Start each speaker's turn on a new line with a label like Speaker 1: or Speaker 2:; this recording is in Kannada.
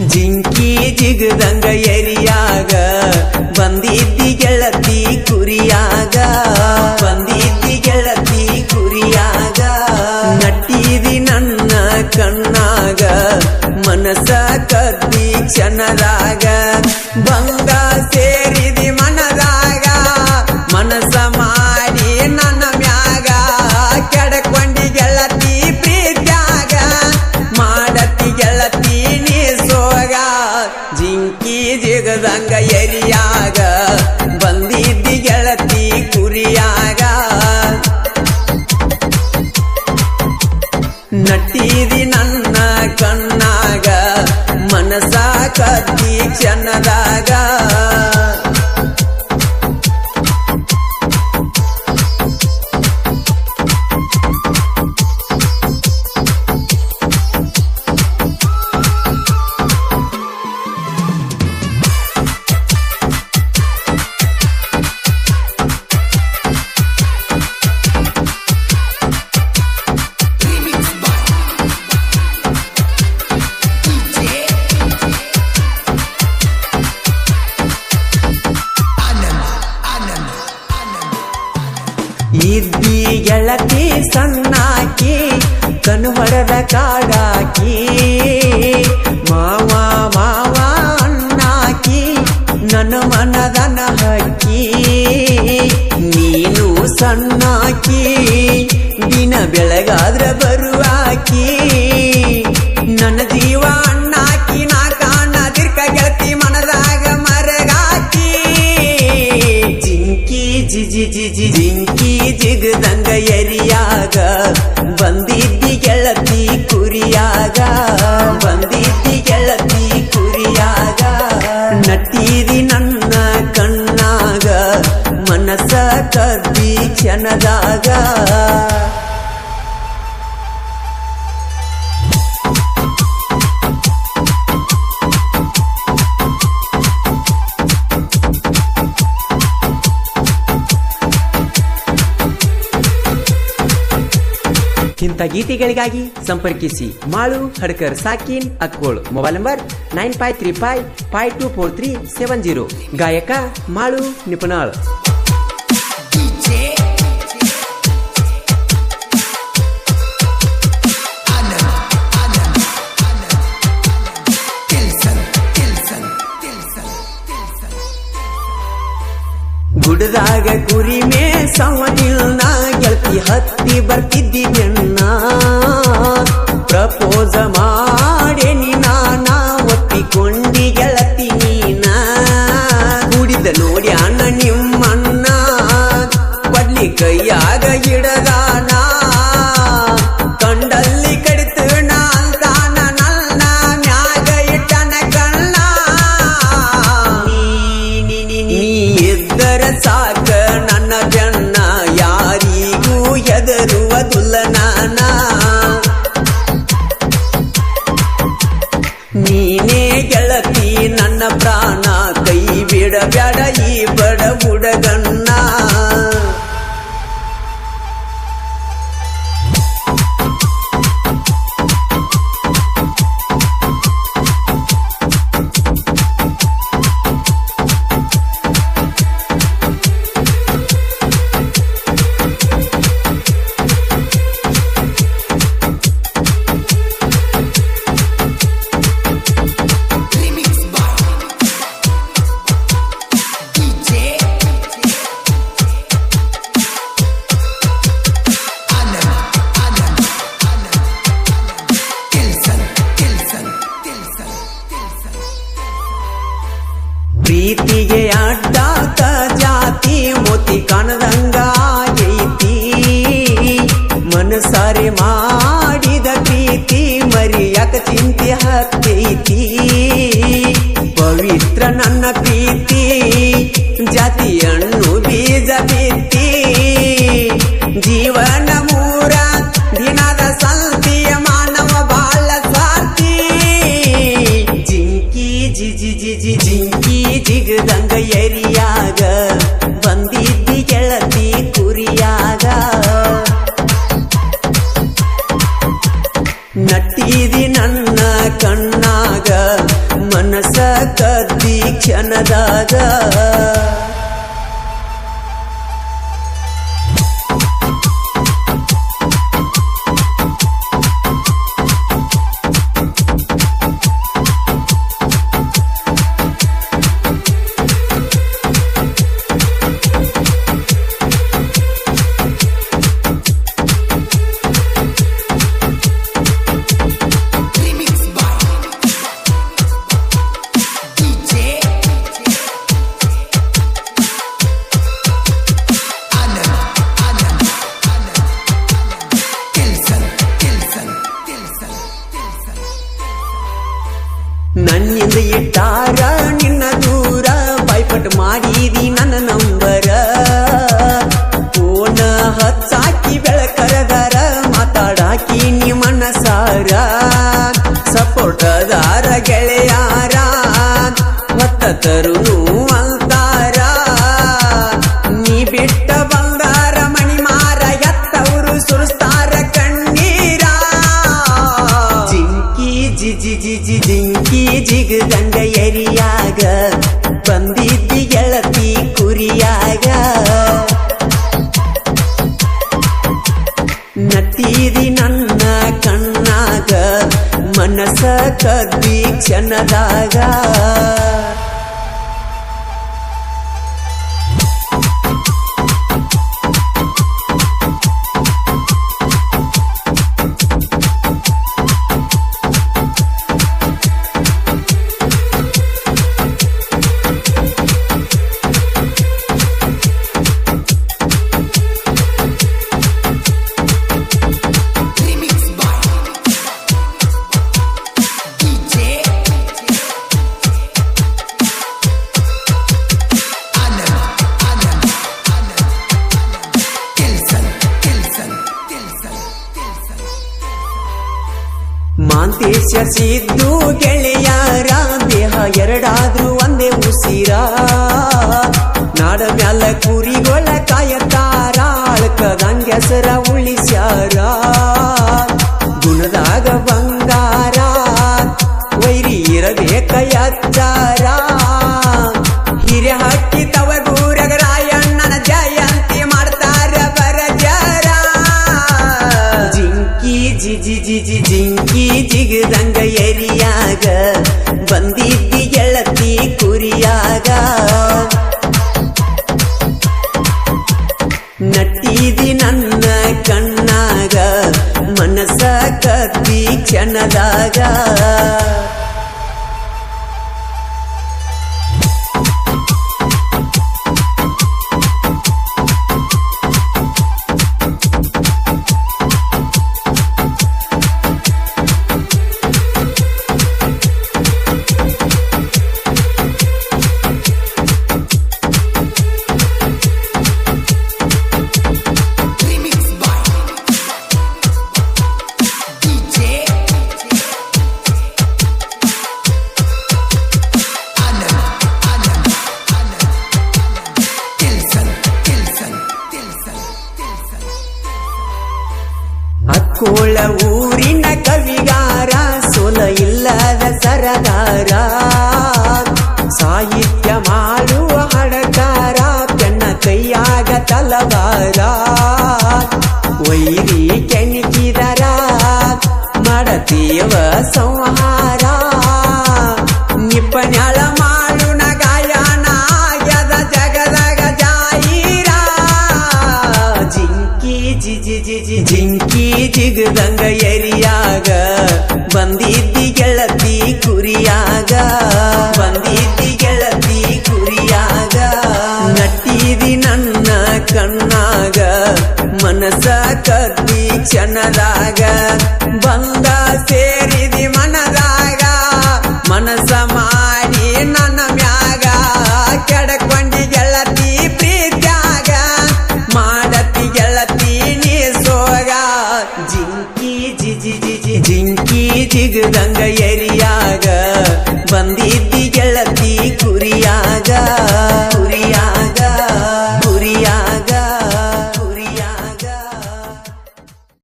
Speaker 1: ಜಿಂಕಿ ಜಿಗದಂಗ ಎರಿಯಾಗ, ಬಂದಿದ್ದಿ ಗೆಳತಿ ಕುರಿಯಾಗ, ಬಂದಿದ್ದಿ ಗೆಳತಿ ಕುರಿಯಾಗ, ನಟ್ಟಿದಿ ನನ್ನ ಕಣ್ಣಾಗ, ಮನಸ ಕದ್ದಿ ಕ್ಷಣದಾಗ ಕಣ್ಣು ಹೊಡೆದ ಕಾಡಾಕಿ, ಮಾವ ಮಾವ ಅಣ್ಣಾಕಿ, ನನ್ನ ಮನದನ ಹಕ್ಕಿ, ನೀನು ಸಣ್ಣಾಕಿ, ದಿನ ಬೆಳಗಾದ್ರ ಬರುವಾಕಿ, ನನ್ನ ಜೀವ ಅಣ್ಣಾಕಿ, ನಾ ಕಾಣದಿರ್ಕ ಗೆಳತಿ ಮನದಾಗ ಮರಗಾಕಿ. ಜಿಂಕಿ, ಜಿಜಿ ಜಿಜಿ, ಜಿಂಕಿ, ಜಿಗದಂಗ ಎರಿಯಾಗ ಬಂದಿದ್ದಿ ಗೀತೆಗಳಿಗಾಗಿ ಸಂಪರ್ಕಿಸಿ Malu Hadkar ಸಾಕಿನ್ Akkol mobile number nine five three five five two four three seven zero ಗಾಯಕ ಮಾಳು ನಿಪುಣಾಳ್ ಗುಡದಾಗ ಕುರಿ ಮೇ ಸವನಿಲ್ನ ಗೆಳತಿ ಹತ್ತಿ ಬರ್ತಿದ್ದಿ ಬೆನ್ನ ಪ್ರಪೋಸ ಮಾಡೇನಿ de luz. ಜೀವನ ಮೂರ, ದಿನದ ಸಂತಿಯ ಮಾನವ ಬಾಳ ಸ್ವಾರ್ಥಿ ಜಿಂಕಿ ಜಿಜಿ ಜಿಜಿ ಜಿಂಕಿ ಜಿಗದಂಗ ಎರಿಯಾಗ, ಬಂದಿದ್ದಿ ಕೆಳತಿ ಕುರಿಯಾಗ. ನಟ್ಟಿದಿ ನನ್ನ ಕಣ್ಣಾಗ, ಮನಸ ಕದ್ದಿ ಕ್ಷಣದಾಗ. ಮಿಂಚಿಗು ಗಂಗಯರಿಯಾಗ ಬಂದಿದ್ದಿ ಗೆಳತಿ ಕುರಿಯಾಗ ನಟ್ಟಿದಿ ನನ್ನ ಕಣ್ಣಾಗ ಮನಸ ಕದ್ದಿ ಕ್ಷಣದಾಗ ಶಾಂತಿಸ ಸಿದ್ದು ಗೆಳೆಯಾರ ದೇಹ ಎರಡಾದ್ರೂ ಒಂದೇ ಉಸಿರ. ನಾಡ ಮ್ಯಾಲ ಕುರಿಗೊಳ ಕಾಯತಾರ ಅಳ್ಕದಂಗೆಸರ ಉಳಿಸ್ಯಾರ. ಬಂದಿದ್ದಿ ಎಳತಿ ಕುರಿಯಾಗ. ನಟ್ಟಿದಿ ನನ್ನ ಕಣ್ಣಾಗ ಮನಸ ಕತ್ತಿ ಕ್ಷಣದಾಗ. ಕೋಳ ಊರಿನ ಕವಿಗಾರ, ಸೊಲ ಇಲ್ಲದ ಸರದಾರ. ಸಾಹಿತ್ಯ ಮಾಡುವ ಹಣಕಾರ ತನ್ನ ಕೈಯಾಗ ತಲವಾರ. ವೈರಿ ಕೆಣಕಿದರ ಮಡತೀವ ಸಂಹಾರ. ಕಣ್ಣಾಗ ಮನಸ ಕಟ್ಟಿ ಚನದಾಗ